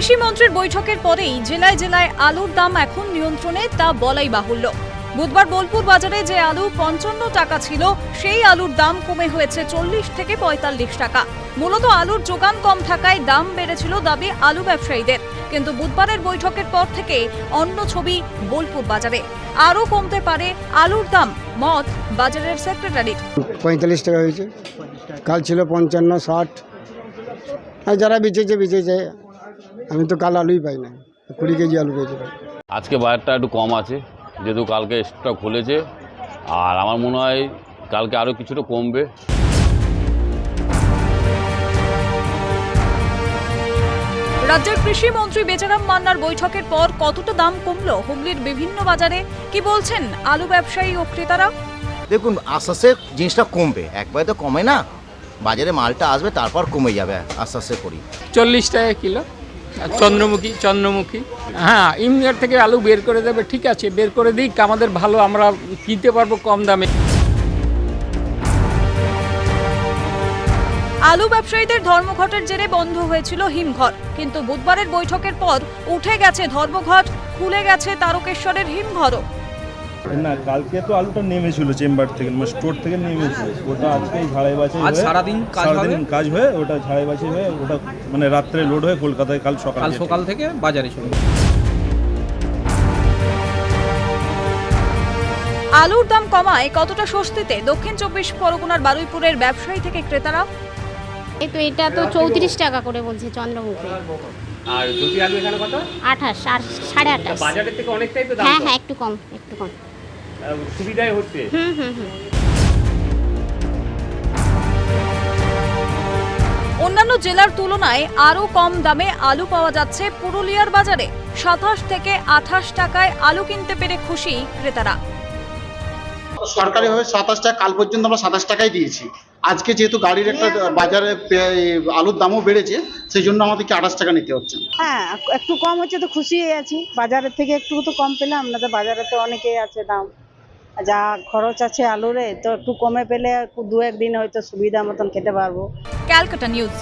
কৃষিমন্ত্রীর বৈঠকের পরেই জেলায় জেলায় আলুর দাম এখন নিয়ন্ত্রণে, তা বলাই বাহুল্য। বুধবার বোলপুর বাজারে যে আলু পঞ্চান্ন টাকা ছিল, সেই আলুর দাম কমে হয়েছে চল্লিশ থেকে পঁয়তাল্লিশ টাকা। মূলত আলুর যোগান কম থাকায় দাম বেড়েছিল দাবি আলু ব্যবসায়ীদের। কিন্তু বুধবারের বৈঠকের পর থেকে অন্য ছবি বোলপুর বাজারে। আরও কমতে পারে আলুর দাম। মত বাজারের সেক্রেটারির। পঁয়তাল্লিশ টাকা হয়েছে। কাল ছিল পঞ্চান্ন, ষাট। আর যারা বেচেছে বেচেছে। আমি তো কাল আলুই পাই না। কুড়ি কেজি আলু পেয়েছি। আজকে বাজারটা একটু কম আছে যেহেতু কালকে স্টক খুলেছে আর আমার মনে হয় কালকে আরও কিছুটা কমবে। রাজ্যের কৃষিমন্ত্রী বেচারাম মান্নার বৈঠকের পর কতটা দাম কমলো? হুগলির বিভিন্ন বাজারে কি বলছেন আলু ব্যবসায়ী ও ক্রেতারা? দেখুন আস্তে আস্তে জিনিসটা কমবে। একবারে তো কমে না। বাজারে মালটা আসবে তারপর কমে যাবে আস্তে আস্তে করি। চল্লিশ টাকা কিলো। চন্দ্রমুখী চন্দ্রমুখী। হ্যাঁ ইমিয়ার থেকে আলু বের করে দেবে ঠিক আছে বের করে দিক আমাদের ভালো আমরা কিনতে পারব কম দামে। আলু ব্যবসায়ীদের ধর্মঘটের জেরে বন্ধ হয়েছিল হিমঘর। কিন্তু বুধবারের বৈঠকের পর উঠে গেছে ধর্মঘট খুলে গেছে তারকেশ্বরের হিমঘরও। না কালকে তো আলুটা নেমেছিল চেম্বার থেকে মানে স্টোর থেকে নেমেছিল। ওটা আজকে ঝাড়াই বাছাই আজ হয়ে- সারাদিন কাজ সারাদিন কাজ হয়ে ওটা ঝাড়াই বাছাই হয়ে ওটা মানে রাত্রে লোড হয়ে কলকাতায় কাল সকাল কাল সকাল থেকে বাজারে চলে আলুর দাম কমায় কতটা স্বস্তিতে? দক্ষিণ চব্বিশ পরগনার বারুইপুরের ব্যবসায়ী থেকে ক্রেতারা? এই তো এটা তো চৌত্রিশ টাকা করে বলছে চন্দ্রমুখী। আর দুটি আলু এখানে কত? আঠাশ আর সাড়ে আঠাশ। বাজারের থেকে অনেকটাই তো দাম হ্যাঁ কম। হ্যাঁ একটু কম একটু কম। সুবিধাই হচ্ছে। অন্যান্য জেলার তুলনায় আরও কম দামে আলু পাওয়া যাচ্ছে পুরুলিয়ার বাজারে। সাতাশ থেকে আঠাশ টাকায় আলু কিনতে পেরে খুশি ক্রেতারা। সরকারিভাবে সাতাশ টাকা কাল পর্যন্ত আমরা সাতাশ টাকাই দিয়েছি। আজকে যেহেতু গাড়ির একটা বাজারে আলুর দামও বেড়েছে সেই জন্য আমাদেরকে আঠাশ টাকা নিতে হচ্ছে। হ্যাঁ একটু কম হচ্ছে তো খুশি আছি। বাজারের থেকে একটু তো কম পেলাম না তো বাজারে তো অনেকেই আছে দাম। যা খরচ আছে আলুরে, তো একটু কমে পেলে দু একদিন হয়তো সুবিধা মতন খেতে পারব। Calcutta news.